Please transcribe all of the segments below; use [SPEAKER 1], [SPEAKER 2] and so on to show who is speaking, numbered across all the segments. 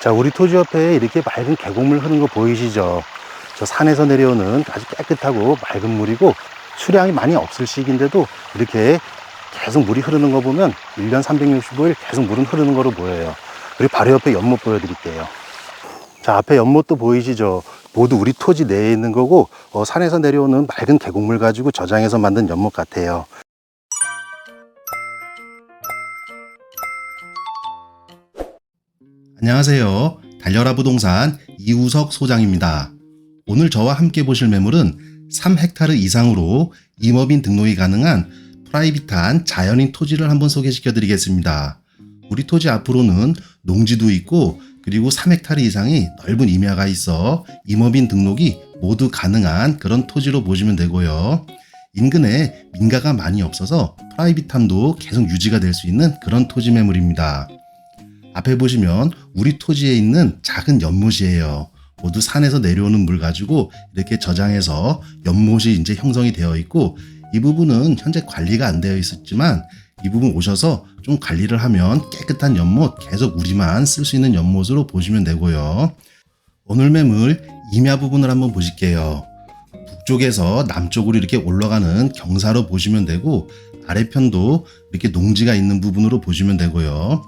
[SPEAKER 1] 자, 우리 토지 옆에 이렇게 맑은 계곡물 흐르는 거 보이시죠? 저 산에서 내려오는 아주 깨끗하고 맑은 물이고 수량이 많이 없을 시기인데도 이렇게 계속 물이 흐르는 거 보면 1년 365일 계속 물은 흐르는 거로 보여요. 그리고 바로 옆에 연못 보여드릴게요. 자, 앞에 연못도 보이시죠? 모두 우리 토지 내에 있는 거고 어, 산에서 내려오는 맑은 계곡물 가지고 저장해서 만든 연못 같아요.
[SPEAKER 2] 안녕하세요. 달려라 부동산 이우석 소장입니다. 오늘 저와 함께 보실 매물은 3헥타르 이상으로 임업인 등록이 가능한 프라이빗한 자연인 토지를 한번 소개시켜 드리겠습니다. 우리 토지 앞으로는 농지도 있고 그리고 3헥타르 이상의 넓은 임야가 있어 임업인 등록이 모두 가능한 그런 토지로 보시면 되고요. 인근에 민가가 많이 없어서 프라이빗함도 계속 유지가 될 수 있는 그런 토지 매물입니다. 앞에 보시면 우리 토지에 있는 작은 연못이에요. 모두 산에서 내려오는 물 가지고 이렇게 저장해서 연못이 이제 형성이 되어 있고 이 부분은 현재 관리가 안 되어 있었지만 이 부분 오셔서 좀 관리를 하면 깨끗한 연못 계속 우리만 쓸 수 있는 연못으로 보시면 되고요. 오늘 매물 임야 부분을 한번 보실게요. 북쪽에서 남쪽으로 이렇게 올라가는 경사로 보시면 되고 아래편도 이렇게 농지가 있는 부분으로 보시면 되고요.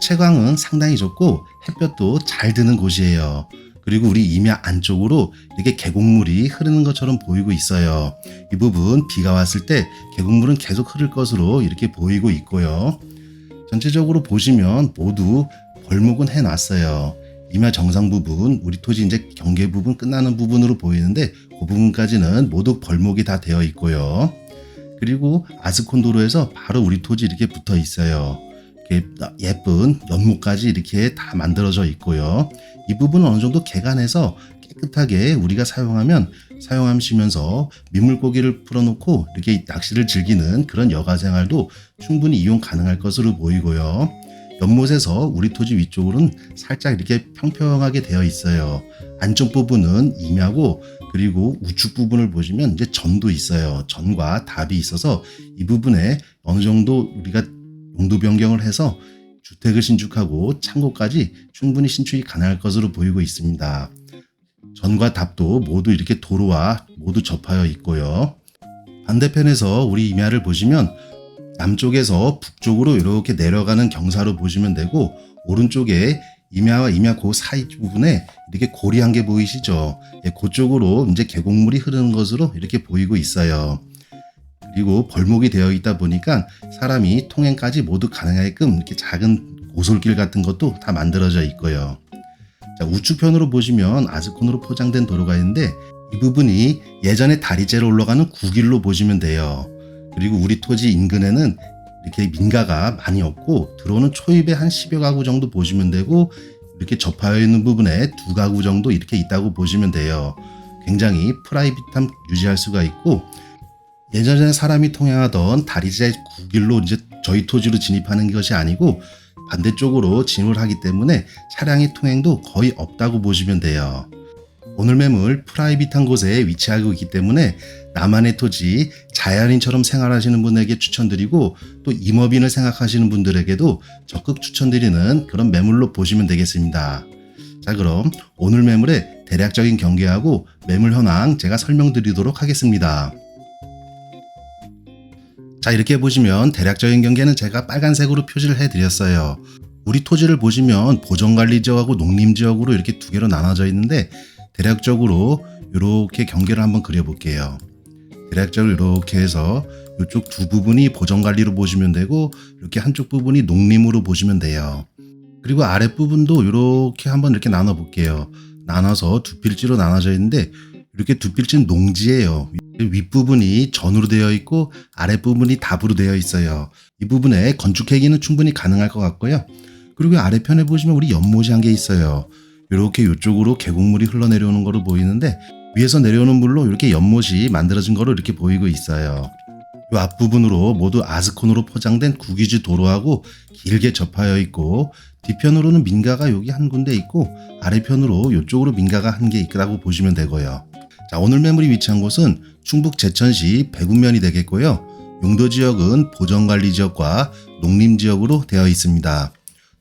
[SPEAKER 2] 채광은 상당히 좋고 햇볕도 잘 드는 곳이에요. 그리고 우리 임야 안쪽으로 이렇게 계곡물이 흐르는 것처럼 보이고 있어요. 이 부분 비가 왔을 때 계곡물은 계속 흐를 것으로 이렇게 보이고 있고요. 전체적으로 보시면 모두 벌목은 해놨어요. 임야 정상 부분, 우리 토지 이제 경계 부분 끝나는 부분으로 보이는데 그 부분까지는 모두 벌목이 다 되어 있고요. 그리고 아스콘도로에서 바로 우리 토지 이렇게 붙어 있어요. 예쁜 연못까지 이렇게 다 만들어져 있고요. 이 부분은 어느 정도 개간해서 깨끗하게 우리가 사용하면 사용하시면서 민물고기를 풀어놓고 이렇게 낚시를 즐기는 그런 여가 생활도 충분히 이용 가능할 것으로 보이고요. 연못에서 우리 토지 위쪽으로는 살짝 이렇게 평평하게 되어 있어요. 안쪽 부분은 임야고 그리고 우측 부분을 보시면 이제 전도 있어요. 전과 답이 있어서 이 부분에 어느 정도 우리가 용도 변경을 해서 주택을 신축하고 창고까지 충분히 신축이 가능할 것으로 보이고 있습니다. 전과 답도 모두 이렇게 도로와 모두 접하여 있고요. 반대편에서 우리 임야를 보시면 남쪽에서 북쪽으로 이렇게 내려가는 경사로 보시면 되고 오른쪽에 임야와 임야 그 사이 부분에 이렇게 고리 한 개 보이시죠? 예, 그쪽으로 이제 계곡물이 흐르는 것으로 이렇게 보이고 있어요. 그리고 벌목이 되어 있다 보니까 사람이 통행까지 모두 가능하게끔 이렇게 작은 오솔길 같은 것도 다 만들어져 있고요. 자, 우측편으로 보시면 아스콘으로 포장된 도로가 있는데 이 부분이 예전에 다리째로 올라가는 구길로 보시면 돼요. 그리고 우리 토지 인근에는 이렇게 민가가 많이 없고 들어오는 초입에 한 10여 가구 정도 보시면 되고 이렇게 접하여 있는 부분에 두 가구 정도 이렇게 있다고 보시면 돼요. 굉장히 프라이빗함 유지할 수가 있고 예전에 사람이 통행하던 다리제 구길로 이제 저희 토지로 진입하는 것이 아니고 반대쪽으로 진입을 하기 때문에 차량의 통행도 거의 없다고 보시면 돼요. 오늘 매물 프라이빗한 곳에 위치하고 있기 때문에 나만의 토지 자연인처럼 생활하시는 분에게 추천드리고 또 임업인을 생각하시는 분들에게도 적극 추천드리는 그런 매물로 보시면 되겠습니다. 자 그럼 오늘 매물의 대략적인 경계하고 매물 현황 제가 설명드리도록 하겠습니다. 자 이렇게 보시면 대략적인 경계는 제가 빨간색으로 표시를 해드렸어요. 우리 토지를 보시면 보전관리지역하고 농림지역으로 이렇게 두 개로 나눠져 있는데 대략적으로 이렇게 경계를 한번 그려볼게요. 대략적으로 이렇게 해서 이쪽 두 부분이 보전관리로 보시면 되고 이렇게 한쪽 부분이 농림으로 보시면 돼요. 그리고 아랫부분도 이렇게 한번 이렇게 나눠 볼게요. 나눠서 두 필지로 나눠져 있는데 이렇게 두 필지는 농지예요. 윗부분이 전으로 되어 있고 아랫부분이 답으로 되어 있어요. 이 부분에 건축회기는 충분히 가능할 것 같고요. 그리고 아래편에 보시면 우리 연못이 한 개 있어요. 이렇게 이쪽으로 계곡물이 흘러내려오는 거로 보이는데 위에서 내려오는 물로 이렇게 연못이 만들어진 거로 이렇게 보이고 있어요. 이 앞부분으로 모두 아스콘으로 포장된 구기지 도로하고 길게 접하여 있고 뒤편으로는 민가가 여기 한 군데 있고 아래편으로 이쪽으로 민가가 한 개 있다고 보시면 되고요. 자, 오늘 매물이 위치한 곳은 충북 제천시 배군면이 되겠고요. 용도 지역은 보전관리 지역과 농림 지역으로 되어 있습니다.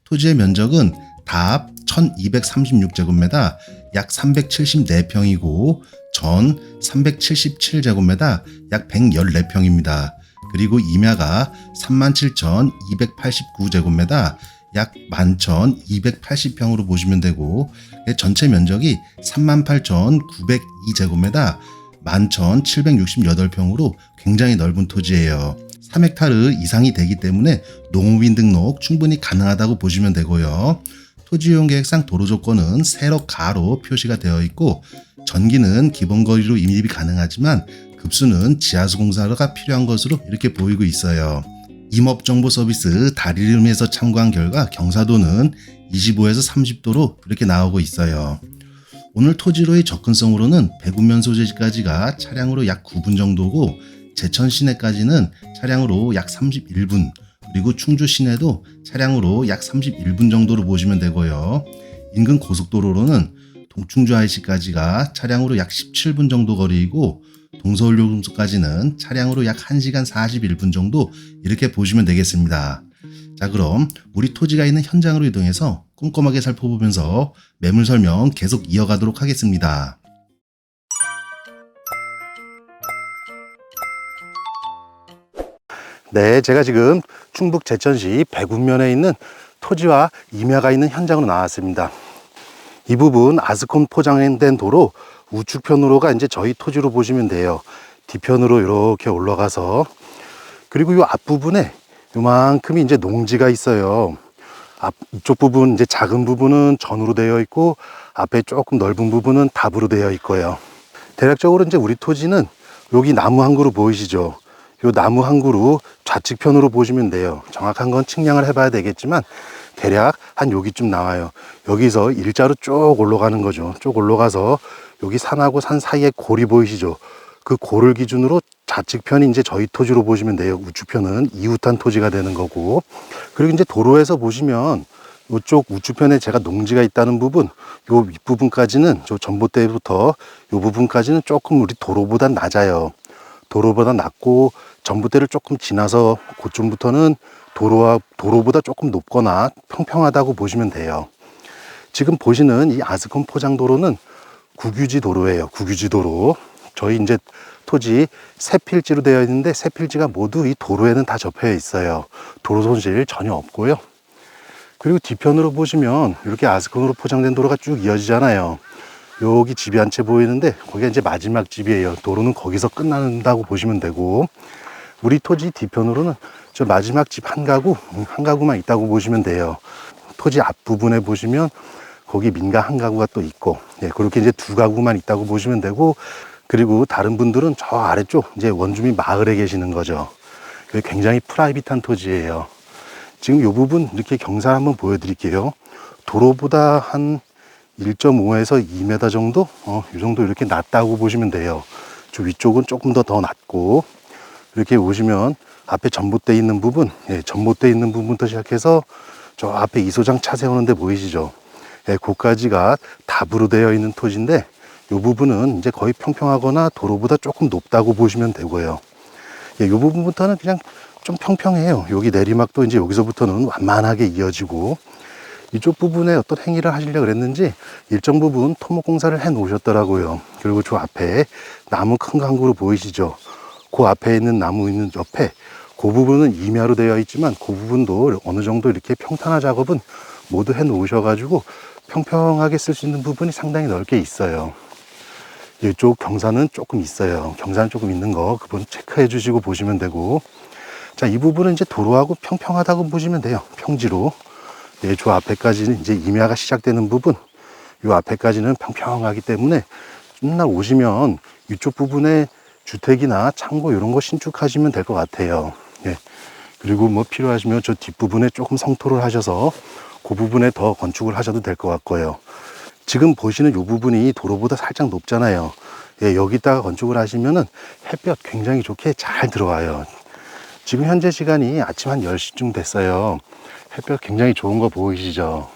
[SPEAKER 2] 토지의 면적은 답 1236제곱미터 약 374평이고 전 377제곱미터 약 114평입니다. 그리고 임야가 37,289제곱미터 약 11,280평으로 보시면 되고 전체 면적이 38,902제곱미터 11,768평으로 굉장히 넓은 토지예요. 3헥타르 이상이 되기 때문에 농업인 등록 충분히 가능하다고 보시면 되고요. 토지 이용 계획상 도로 조건은 세로 가로 표시가 되어 있고 전기는 기본 거리로 인입이 가능하지만 급수는 지하수 공사가 필요한 것으로 이렇게 보이고 있어요. 임업정보 서비스 다리름에서 참고한 결과 경사도는 25에서 30도로 이렇게 나오고 있어요. 오늘 토지로의 접근성으로는 배구면 소재지까지가 차량으로 약 9분 정도고 제천 시내까지는 차량으로 약 31분 그리고 충주 시내도 차량으로 약 31분 정도로 보시면 되고요. 인근 고속도로로는 동충주 IC까지가 차량으로 약 17분 정도 거리이고 동서울요금소까지는 차량으로 약 1시간 41분 정도 이렇게 보시면 되겠습니다. 자 그럼 우리 토지가 있는 현장으로 이동해서 꼼꼼하게 살펴보면서 매물 설명 계속 이어가도록 하겠습니다.
[SPEAKER 1] 네, 제가 지금 충북 제천시 백운면에 있는 토지와 임야가 있는 현장으로 나왔습니다. 이 부분 아스콘 포장된 도로 우측편으로가 이제 저희 토지로 보시면 돼요. 뒤편으로 이렇게 올라가서 그리고 이 앞부분에 요만큼이 이제 농지가 있어요. 앞 이쪽 부분 이제 작은 부분은 전으로 되어 있고 앞에 조금 넓은 부분은 답으로 되어 있고요. 대략적으로 이제 우리 토지는 여기 나무 한 그루 보이시죠? 요 나무 한 그루 좌측편으로 보시면 돼요. 정확한 건 측량을 해봐야 되겠지만 대략 한 여기쯤 나와요. 여기서 일자로 쭉 올라가는 거죠. 쭉 올라가서 여기 산하고 산 사이에 골이 보이시죠? 그 골을 기준으로 좌측편이 이제 저희 토지로 보시면 돼요. 우측편은 이웃한 토지가 되는 거고. 그리고 이제 도로에서 보시면 이쪽 우측편에 제가 농지가 있다는 부분, 요 윗부분까지는 저 전봇대부터 요 부분까지는 조금 우리 도로보다 낮아요. 도로보다 낮고 전봇대를 조금 지나서 그쯤부터는 도로와 도로보다 조금 높거나 평평하다고 보시면 돼요. 지금 보시는 이 아스콘 포장 도로는 국유지 도로예요. 국유지 도로. 저희 이제 토지 세 필지로 되어 있는데 세 필지가 모두 이 도로에는 다 접해 있어요. 도로 손실 전혀 없고요. 그리고 뒤편으로 보시면 이렇게 아스콘으로 포장된 도로가 쭉 이어지잖아요. 여기 집이 한 채 보이는데 거기가 이제 마지막 집이에요. 도로는 거기서 끝난다고 보시면 되고 우리 토지 뒤편으로는 저 마지막 집 한 가구 음, 한 가구만 있다고 보시면 돼요. 토지 앞부분에 보시면 거기 민가 한 가구가 또 있고 예, 그렇게 이제 두 가구만 있다고 보시면 되고 그리고 다른 분들은 저 아래쪽 이제 원주민 마을에 계시는 거죠. 굉장히 프라이빗한 토지예요. 지금 이 부분 이렇게 경사 한번 보여드릴게요. 도로보다 한 1.5에서 2m 정도, 어, 이 정도 이렇게 낮다고 보시면 돼요. 저 위쪽은 조금 더 더 낮고 이렇게 보시면 앞에 전봇대 있는 부분, 예, 전봇대 있는 부분부터 시작해서 저 앞에 이소장 차 세우는데 보이시죠? 예, 그까지가 답으로 되어 있는 토지인데 이 부분은 이제 거의 평평하거나 도로보다 조금 높다고 보시면 되고요. 예, 이 부분부터는 그냥 좀 평평해요. 여기 내리막도 이제 여기서부터는 완만하게 이어지고 이쪽 부분에 어떤 행위를 하시려고 그랬는지 일정 부분 토목 공사를 해 놓으셨더라고요. 그리고 저 앞에 나무 큰 강구로 보이시죠? 그 앞에 있는 나무 있는 옆에 그 부분은 임야로 되어 있지만 그 부분도 어느 정도 이렇게 평탄화 작업은 모두 해 놓으셔가지고 평평하게 쓸 수 있는 부분이 상당히 넓게 있어요. 이쪽 경사는 조금 있어요. 경사는 조금 있는 거 그분 체크해 주시고 보시면 되고 자, 이 부분은 이제 도로하고 평평하다고 보시면 돼요. 평지로. 네, 저 앞에까지는 이제 임야가 시작되는 부분, 요 앞에까지는 평평하기 때문에 맨날 오시면 이쪽 부분에 주택이나 창고 이런 거 신축하시면 될 것 같아요. 예. 그리고 뭐 필요하시면 저 뒷부분에 조금 성토를 하셔서 그 부분에 더 건축을 하셔도 될 것 같고요. 지금 보시는 이 부분이 도로보다 살짝 높잖아요. 예, 여기다가 건축을 하시면은 햇볕 굉장히 좋게 잘 들어와요. 지금 현재 시간이 아침 한 10시쯤 됐어요. 햇볕 굉장히 좋은 거 보이시죠?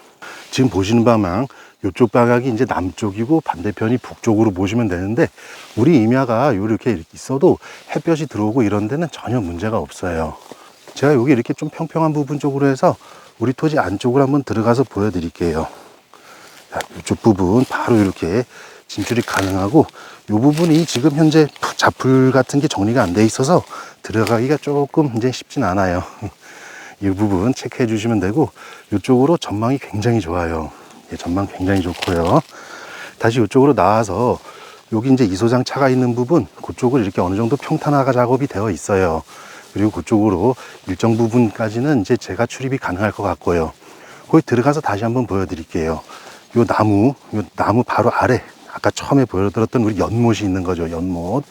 [SPEAKER 1] 지금 보시는 바망 이쪽 방향이 이제 남쪽이고 반대편이 북쪽으로 보시면 되는데 우리 임야가 이렇게 있어도 햇볕이 들어오고 이런 데는 전혀 문제가 없어요. 제가 여기 이렇게 좀 평평한 부분 쪽으로 해서 우리 토지 안쪽으로 한번 들어가서 보여드릴게요. 자, 이쪽 부분 바로 이렇게 진출이 가능하고 이 부분이 지금 현재 자풀 같은 게 정리가 안 돼 있어서 들어가기가 조금 이제 쉽진 않아요. 이 부분 체크해 주시면 되고 이쪽으로 전망이 굉장히 좋아요. 예, 전망 굉장히 좋고요. 다시 이쪽으로 나와서 여기 이제 이소장 차가 있는 부분 그쪽을 이렇게 어느 정도 평탄화가 작업이 되어 있어요. 그리고 그쪽으로 일정 부분까지는 이제 제가 출입이 가능할 것 같고요. 거기 들어가서 다시 한번 보여드릴게요. 요 나무, 요 나무 바로 아래 아까 처음에 보여드렸던 우리 연못이 있는 거죠. 연못.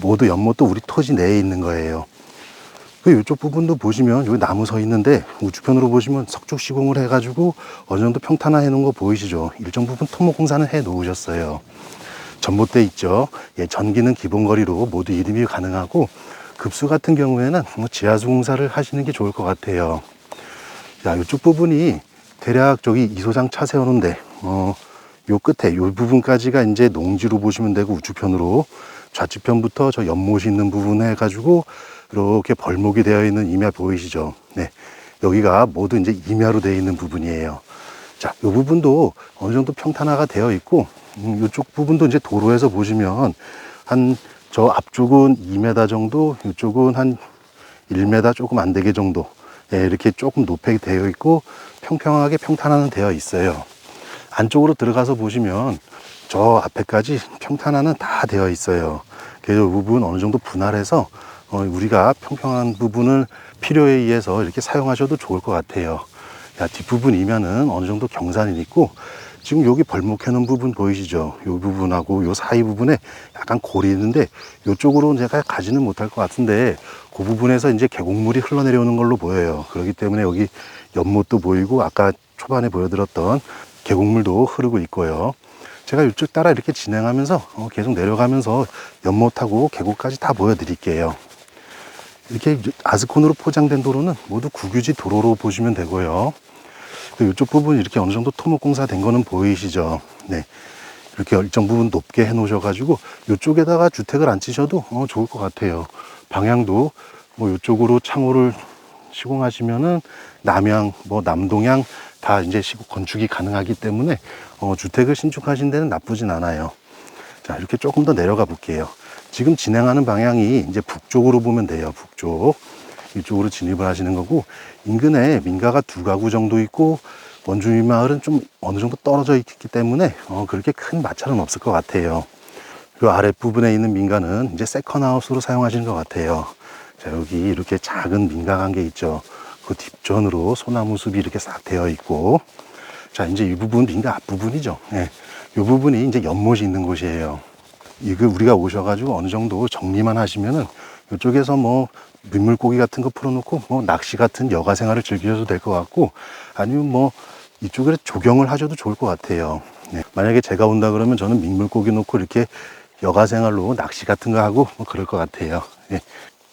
[SPEAKER 1] 모두 연못도 우리 토지 내에 있는 거예요. 그 이쪽 부분도 보시면 여기 나무 서 있는데 우측편으로 보시면 석축 시공을 해가지고 어느 정도 평탄화 해놓은 거 보이시죠? 일정 부분 토목 공사는 해 놓으셨어요. 전봇대 있죠. 예, 전기는 기본 거리로 모두 이름이 가능하고 급수 같은 경우에는 뭐 지하수 공사를 하시는 게 좋을 것 같아요. 자, 이쪽 부분이 대략 저기 이소장 차 세우는데 어, 요 끝에 요 부분까지가 이제 농지로 보시면 되고 우측편으로 좌측편부터 저 연못이 있는 부분 해가지고 이렇게 벌목이 되어 있는 임야 보이시죠? 네. 여기가 모두 이제 임야로 되어 있는 부분이에요. 자, 이 부분도 어느 정도 평탄화가 되어 있고, 음, 이쪽 부분도 이제 도로에서 보시면 한 저 앞쪽은 2m 정도, 이쪽은 한 1m 조금 안 되게 정도. 예, 이렇게 조금 높게 되어 있고, 평평하게 평탄화는 되어 있어요. 안쪽으로 들어가서 보시면 저 앞에까지 평탄화는 다 되어 있어요. 그래서 이 부분 어느 정도 분할해서 어, 우리가 평평한 부분을 필요에 의해서 이렇게 사용하셔도 좋을 것 같아요. 야, 뒷부분이면은 어느 정도 경산이 있고, 지금 여기 벌목해 놓은 부분 보이시죠? 이 부분하고 요 사이 부분에 약간 골이 있는데, 이쪽으로 제가 가지는 못할 것 같은데, 그 부분에서 이제 계곡물이 흘러내려오는 걸로 보여요. 그렇기 때문에 여기 연못도 보이고, 아까 초반에 보여드렸던 계곡물도 흐르고 있고요. 제가 이쪽 따라 이렇게 진행하면서 어, 계속 내려가면서 연못하고 계곡까지 다 보여드릴게요. 이렇게 아스콘으로 포장된 도로는 모두 국유지 도로로 보시면 되고요. 이쪽 부분 이렇게 어느 정도 토목 공사 된 거는 보이시죠? 네. 이렇게 일정 부분 높게 해 놓으셔가지고 이쪽에다가 주택을 안 치셔도 어, 좋을 것 같아요. 방향도 뭐 이쪽으로 창호를 시공하시면은 남향, 뭐 남동향 다 이제 시공 건축이 가능하기 때문에 어, 주택을 신축하신 데는 나쁘진 않아요. 자, 이렇게 조금 더 내려가 볼게요. 지금 진행하는 방향이 이제 북쪽으로 보면 돼요. 북쪽. 이쪽으로 진입을 하시는 거고, 인근에 민가가 두 가구 정도 있고, 원주민 마을은 좀 어느 정도 떨어져 있기 때문에, 어, 그렇게 큰 마찰은 없을 것 같아요. 그 아랫부분에 있는 민가는 이제 세컨하우스로 사용하시는 것 같아요. 자, 여기 이렇게 작은 민가 한개 있죠. 그 뒷전으로 소나무 숲이 이렇게 싹 되어 있고, 자, 이제 이 부분 민가 앞부분이죠. 예. 이 부분이 이제 연못이 있는 곳이에요. 이거 우리가 오셔가지고 어느 정도 정리만 하시면은 이쪽에서 뭐 민물고기 같은 거 풀어놓고 뭐 낚시 같은 여가 생활을 즐기셔도 될 것 같고 아니면 뭐 이쪽에 조경을 하셔도 좋을 것 같아요. 네. 만약에 제가 온다 그러면 저는 민물고기 놓고 이렇게 여가 생활로 낚시 같은 거 하고 뭐 그럴 것 같아요. 예.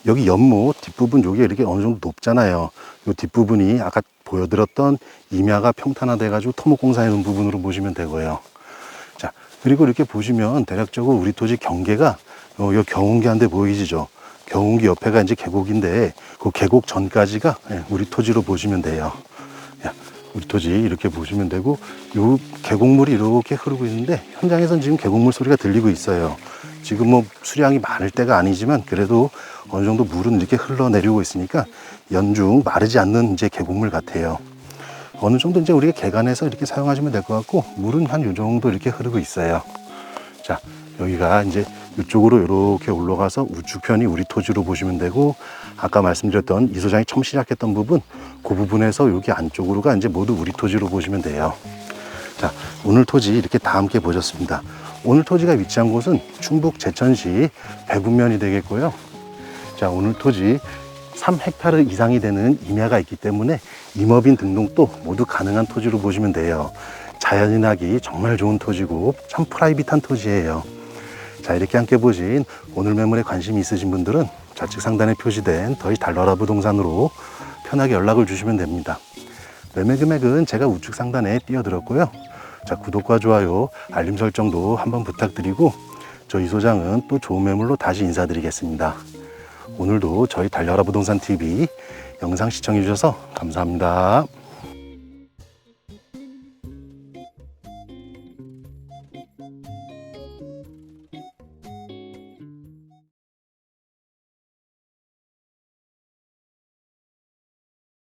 [SPEAKER 1] 여기 연못 뒷부분 여기 이렇게 어느 정도 높잖아요. 이 뒷부분이 아까 보여드렸던 임야가 평탄화돼 가지고 토목공사해 놓은 부분으로 보시면 되고요. 자, 그리고 이렇게 보시면 대략적으로 우리 토지 경계가 요, 요 경운기 한 대 보이시죠? 경운기 옆에가 이제 계곡인데 그 계곡 전까지가 예, 우리 토지로 보시면 돼요. 야, 우리 토지 이렇게 보시면 되고 요 계곡물이 이렇게 흐르고 있는데 현장에선 지금 계곡물 소리가 들리고 있어요. 지금 뭐 수량이 많을 때가 아니지만 그래도 어느 정도 물은 이렇게 흘러내리고 있으니까 연중 마르지 않는 이제 계곡물 같아요. 어느 정도 이제 우리가 개간해서 이렇게 사용하시면 될 것 같고 물은 한 요 정도 이렇게 흐르고 있어요. 자 여기가 이제 이쪽으로 이렇게 올라가서 우측편이 우리 토지로 보시면 되고 아까 말씀드렸던 이 소장이 처음 시작했던 부분 그 부분에서 여기 안쪽으로가 이제 모두 우리 토지로 보시면 돼요. 자 오늘 토지 이렇게 다 함께 보셨습니다. 오늘 토지가 위치한 곳은 충북 제천시 배분면이 되겠고요. 자 오늘 토지 3헥타르 이상이 되는 임야가 있기 때문에 임업인 등록도 모두 가능한 토지로 보시면 돼요. 자연이 나기 정말 좋은 토지고 참 프라이빗한 토지예요. 자 이렇게 함께 보신 오늘 매물에 관심이 있으신 분들은 좌측 상단에 표시된 더이 달러라 부동산으로 편하게 연락을 주시면 됩니다. 매매 금액은 제가 우측 상단에 띄워드렸고요. 자 구독과 좋아요, 알림 설정도 한번 부탁드리고 저이 소장은 또 좋은 매물로 다시 인사드리겠습니다. 오늘도 저희 달려라 부동산 TV 영상 시청해 주셔서 감사합니다.